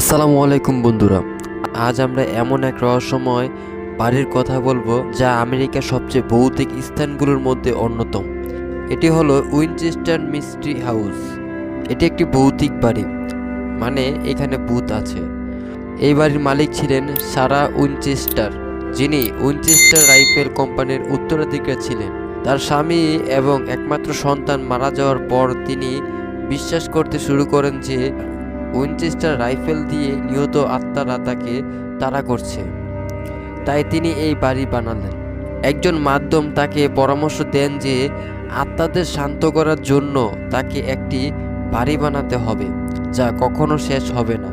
আসসালামু আলাইকুম বন্ধুরা। আজ আমরা এমন এক রহস্যময় বাড়ির কথা বলব যা আমেরিকার সবচেয়ে ভৌতিক স্থানগুলোর মধ্যে অন্যতম। এটি হলো উইনচেস্টার মিস্ট্রি হাউস। এটি একটি ভৌতিক বাড়ি মানে এখানে ভূত আছে। এই বাড়ির মালিক ছিলেন সারা উইনচেস্টার, যিনি উইনচেস্টার রাইফেল কোম্পানির উত্তরাধিকার ছিলেন। তার স্বামী এবং একমাত্র সন্তান মারা যাওয়ার পর তিনি বিশ্বাস করতে শুরু করেন যে উইনচেস্টার রাইফেল দিয়ে নিহত আত্মারা তাকে তাড়া করছে। তাই তিনি এই বাড়ি বানালেন। একজন মাধ্যম তাকে পরামর্শ দেন যে আত্মাদের শান্ত করার জন্য তাকে একটি বাড়ি বানাতে হবে, যা কখনো শেষ হবে না।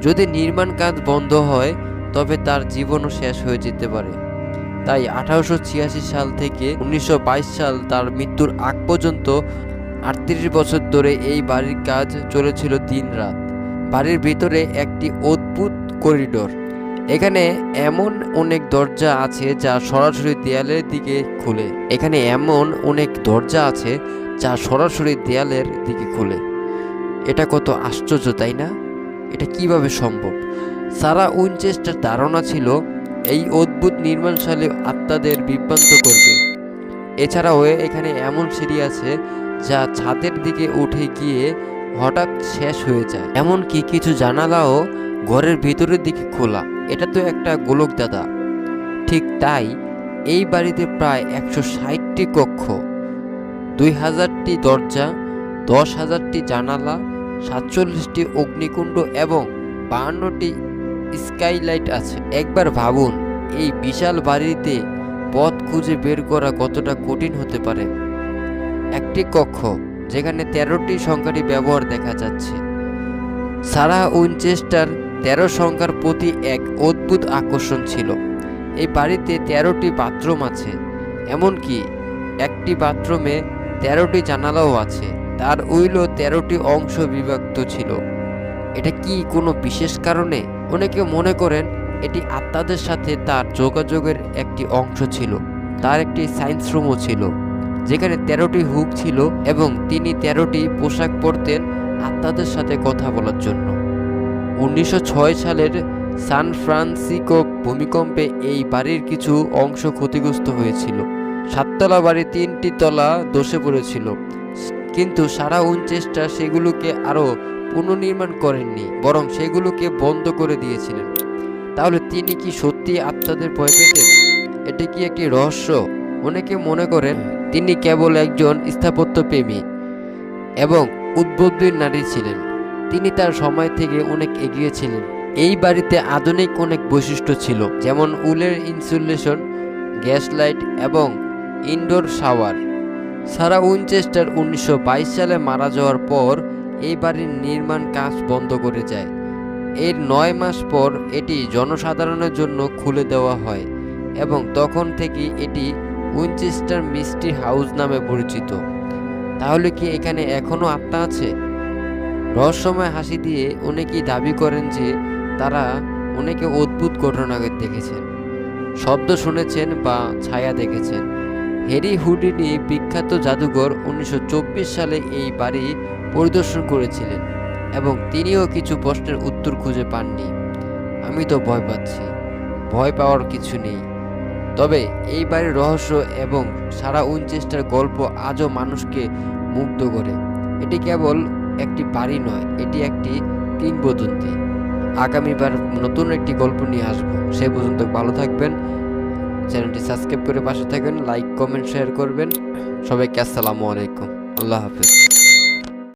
যদি নির্মাণ কাজ বন্ধ হয়, তবে তার জীবনও শেষ হয়ে যেতে পারে। তাই আঠারোশো ছিয়াশি সাল থেকে উনিশশো বাইশ সাল তার মৃত্যুর আগ পর্যন্ত আটত্রিশ বছর ধরে এই বাড়ির কাজ চলেছিল দিন রাত বাড়ির ভিতরে একটি অদ্ভুত করিডোর। এখানে এমন অনেক দরজা আছে যা সরাসরি দেয়ালের দিকে খুলে। এখানে এমন অনেক দরজা আছে যা সরাসরি দেয়ালের দিকে খুলে। এটা কত আশ্চর্য, তাই না? এটা কীভাবে সম্ভব? সারা উইনচেস্টার ধারণা ছিল এই অদ্ভুত নির্মাণশালী আত্মাদের বিভ্রান্ত করবে। এছাড়াও এখানে এমন সিঁড়ি আছে যা ছাদের দিকে উঠে গিয়ে হঠাৎ শেষ হয়ে যায়। এমনকি কিছু জানালাও ঘরের ভিতরের দিকে খোলা। এটা তো একটা গোলক দাদা। ঠিক তাই এই বাড়িতে প্রায় একশো ষাটটি কক্ষ। দুই হাজারটি দরজা, দশ হাজারটি জানালা, সাতচল্লিশটি অগ্নিকুণ্ড এবং বাহান্নটি স্কাইলাইট আছে। একবার ভাবুন, এই বিশাল বাড়িতে পথ খুঁজে বের করা কতটা কঠিন হতে পারে। একটি কক্ষ। যেখানে তেরোটি সংখ্যাটি ব্যবহার দেখা যাচ্ছে। সারা উইনচেস্টার তেরো সংখ্যার প্রতি এক অদ্ভুত আকর্ষণ ছিল। এই বাড়িতে তেরোটি বাথরুম আছে, এমনকি একটি বাথরুমে তেরোটি জানালাও আছে। তার উইলও তেরোটি অংশ বিভক্ত ছিল। এটা কি কোনো বিশেষ কারণে? অনেকে মনে করেন এটি আত্মাদের সাথে তার যোগাযোগের একটি অংশ ছিল। তার একটি সায়েন্স রুমও ছিল। যেখানে তেরোটি হুক ছিল এবং তিনি তেরোটি পোশাক পরতেন আত্মাদের সাথে কথা বলার জন্য। উনিশশো ছয় সালের সান ফ্রান্সিসকো ভূমিকম্পে এই বাড়ির কিছু অংশ ক্ষতিগ্রস্ত হয়েছিল। সাততলা বাড়ি তিনটি তলা ধসে পড়েছিল। কিন্তু সারা উনচেষ্টা সেগুলোকে আরও পুনর্নির্মাণ করেননি, বরং সেগুলোকে বন্ধ করে দিয়েছিলেন। তাহলে তিনি কি সত্যি আত্মাদের ভয় পেতেন? এটি কি একটি রহস্য? অনেকে মনে করেন তিনি কেবল একজন স্থাপত্যপ্রেমী এবং উদ্বোধনী নারী ছিলেন। তিনি তার সময় থেকে অনেক এগিয়ে ছিলেন। এই বাড়িতে আধুনিক অনেক বৈশিষ্ট্য ছিল, যেমন উলের ইনসুলেশন গ্যাস লাইট এবং ইনডোর শাওয়ার। সারা উইনচেস্টার উনিশশো সালে মারা যাওয়ার পর এই বাড়ির নির্মাণ কাজ বন্ধ করে যায়। এর নয় মাস পর এটি জনসাধারণের জন্য খুলে দেওয়া হয় এবং তখন থেকে এটি উইনচেস্টার মিস্ট্রি হাউস নামে পরিচিত। তাহলে কি এখানে এখনও আত্মা আছে? রহস্যময় হাসি দিয়ে অনেকেই দাবি করেন যে তারা অনেকে অদ্ভুত ঘটনা দেখেছেন, শব্দ শুনেছেন বা ছায়া দেখেছেন। হ্যারি হুডিনি বিখ্যাত জাদুঘর উনিশশো চব্বিশ সালে এই বাড়ি পরিদর্শন করেছিলেন এবং তিনিও কিছু প্রশ্নের উত্তর খুঁজে পাননি। আমি তো ভয় পাচ্ছি। ভয় পাওয়ার কিছু নেই। তবে এই বাড়ির রহস্য এবং সারা উইনচেস্টার গল্প আজও মানুষকে মুগ্ধ করে। এটি কেবল একটি বাড়ি নয়, এটি একটি কিংবদন্তি। আগামীবার নতুন একটি গল্প নিয়ে আসব। সে পর্যন্ত ভালো থাকবেন, চ্যানেলটি সাবস্ক্রাইব করে পাশে থাকবেন, লাইক, কমেন্ট, শেয়ার করবেন। সবাইকে আসসালামু আলাইকুম, আল্লাহ হাফেজ।